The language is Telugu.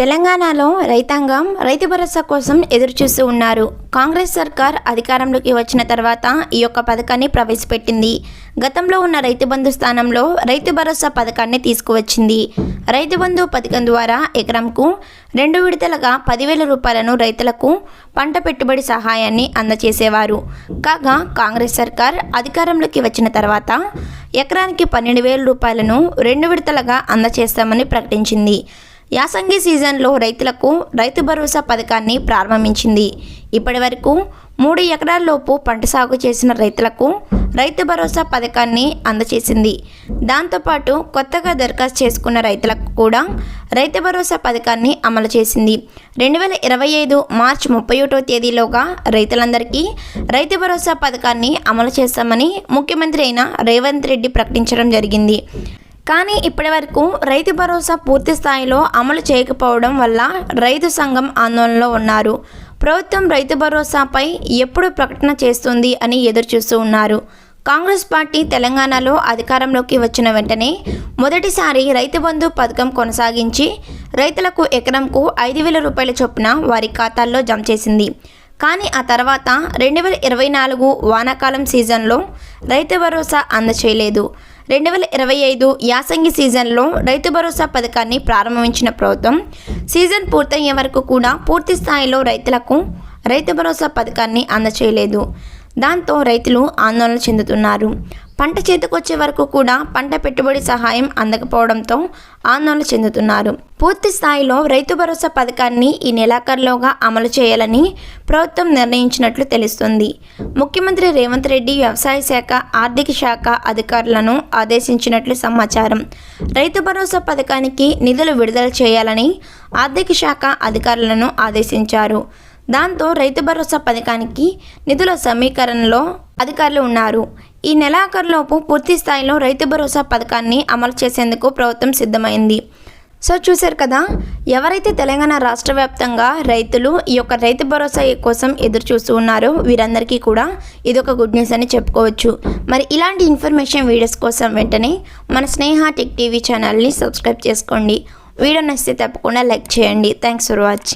తెలంగాణలో రైతాంగం రైతు భరోసా కోసం ఎదురుచూస్తూ ఉన్నారు. కాంగ్రెస్ సర్కార్ అధికారంలోకి వచ్చిన తర్వాత ఈ యొక్క పథకాన్ని ప్రవేశపెట్టింది. గతంలో ఉన్న రైతు బంధు స్థానంలో రైతు భరోసా పథకాన్ని తీసుకువచ్చింది. రైతు బంధు పథకం ద్వారా ఎకరంకు రెండు విడతలుగా పదివేల రూపాయలను రైతులకు పంట పెట్టుబడి సహాయాన్ని అందజేసేవారు కాగా కాంగ్రెస్ సర్కార్ అధికారంలోకి వచ్చిన తర్వాత ఎకరానికి పన్నెండు వేల రూపాయలను రెండు విడతలుగా అందజేస్తామని ప్రకటించింది. యాసంగి సీజన్లో రైతులకు రైతు భరోసా పథకాన్ని ప్రారంభించింది. ఇప్పటి వరకు మూడు ఎకరాల్లోపు పంట సాగు చేసిన రైతులకు రైతు భరోసా పథకాన్ని అందజేసింది దాంతోపాటు కొత్తగా దరఖాస్తు చేసుకున్న రైతులకు కూడా రైతు భరోసా పథకాన్ని అమలు చేసింది. రెండు వేల ఇరవై ఐదు మార్చి ముప్పై ఒకటో తేదీలోగా రైతులందరికీ రైతు భరోసా పథకాన్ని అమలు చేస్తామని ముఖ్యమంత్రి అయిన రేవంత్ రెడ్డి ప్రకటించడం జరిగింది. కానీ ఇప్పటివరకు రైతు భరోసా పూర్తి స్థాయిలో అమలు చేయకపోవడం వల్ల రైతు సంఘం ఆందోళనలో ఉన్నారు. ప్రభుత్వం రైతు భరోసాపై ఎప్పుడు ప్రకటన చేస్తుంది అని ఎదురుచూస్తూ ఉన్నారు. కాంగ్రెస్ పార్టీ తెలంగాణలో అధికారంలోకి వచ్చిన వెంటనే మొదటిసారి రైతు బంధు పథకం కొనసాగించి రైతులకు ఎకరంకు ఐదు వేల రూపాయల చొప్పున వారి ఖాతాల్లో జమ చేసింది. కానీ ఆ తర్వాత రెండు వేల ఇరవై నాలుగు వానాకాలం సీజన్లో రైతు భరోసా అందచేయలేదు. రెండు వేల ఇరవై ఐదు యాసంగి సీజన్లో రైతు భరోసా పథకాన్ని ప్రారంభించిన ప్రభుత్వం సీజన్ పూర్తయ్యే వరకు కూడా పూర్తి స్థాయిలో రైతులకు రైతు భరోసా పథకాన్ని అందచేయలేదు. దాంతో రైతులు ఆందోళన చెందుతున్నారు. పంట చేతికొచ్చే వరకు కూడా పంట పెట్టుబడి సహాయం అందకపోవడంతో ఆందోళన చెందుతున్నారు. పూర్తి స్థాయిలో రైతు భరోసా పథకాన్ని ఈ నెలాఖరులోగా అమలు చేయాలని ప్రభుత్వం నిర్ణయించినట్లు తెలుస్తుంది. ముఖ్యమంత్రి రేవంత్ రెడ్డి వ్యవసాయ శాఖ ఆర్థిక శాఖ అధికారులను ఆదేశించినట్లు సమాచారం. రైతు భరోసా పథకానికి నిధులు విడుదల చేయాలని ఆర్థిక శాఖ అధికారులను ఆదేశించారు. దాంతో రైతు భరోసా పథకానికి నిధుల సమీకరణలో అధికారులు ఉన్నారు. ఈ నెలాఖరులోపు పూర్తి స్థాయిలో రైతు భరోసా పథకాన్ని అమలు చేసేందుకు ప్రభుత్వం సిద్ధమైంది. సో చూశారు కదా ఎవరైతే తెలంగాణ రాష్ట్ర వ్యాప్తంగా రైతులు ఈ యొక్క రైతు భరోసా కోసం ఎదురు చూస్తూ ఉన్నారో వీరందరికీ కూడా ఇది ఒక గుడ్ న్యూస్ అని చెప్పుకోవచ్చు. మరి ఇలాంటి ఇన్ఫర్మేషన్ వీడియోస్ కోసం వెంటనే మన స్నేహ టెక్ టీవీ ఛానల్ని సబ్స్క్రైబ్ చేసుకోండి. వీడియో నచ్చితే తప్పకుండా లైక్ చేయండి. Thanks for watching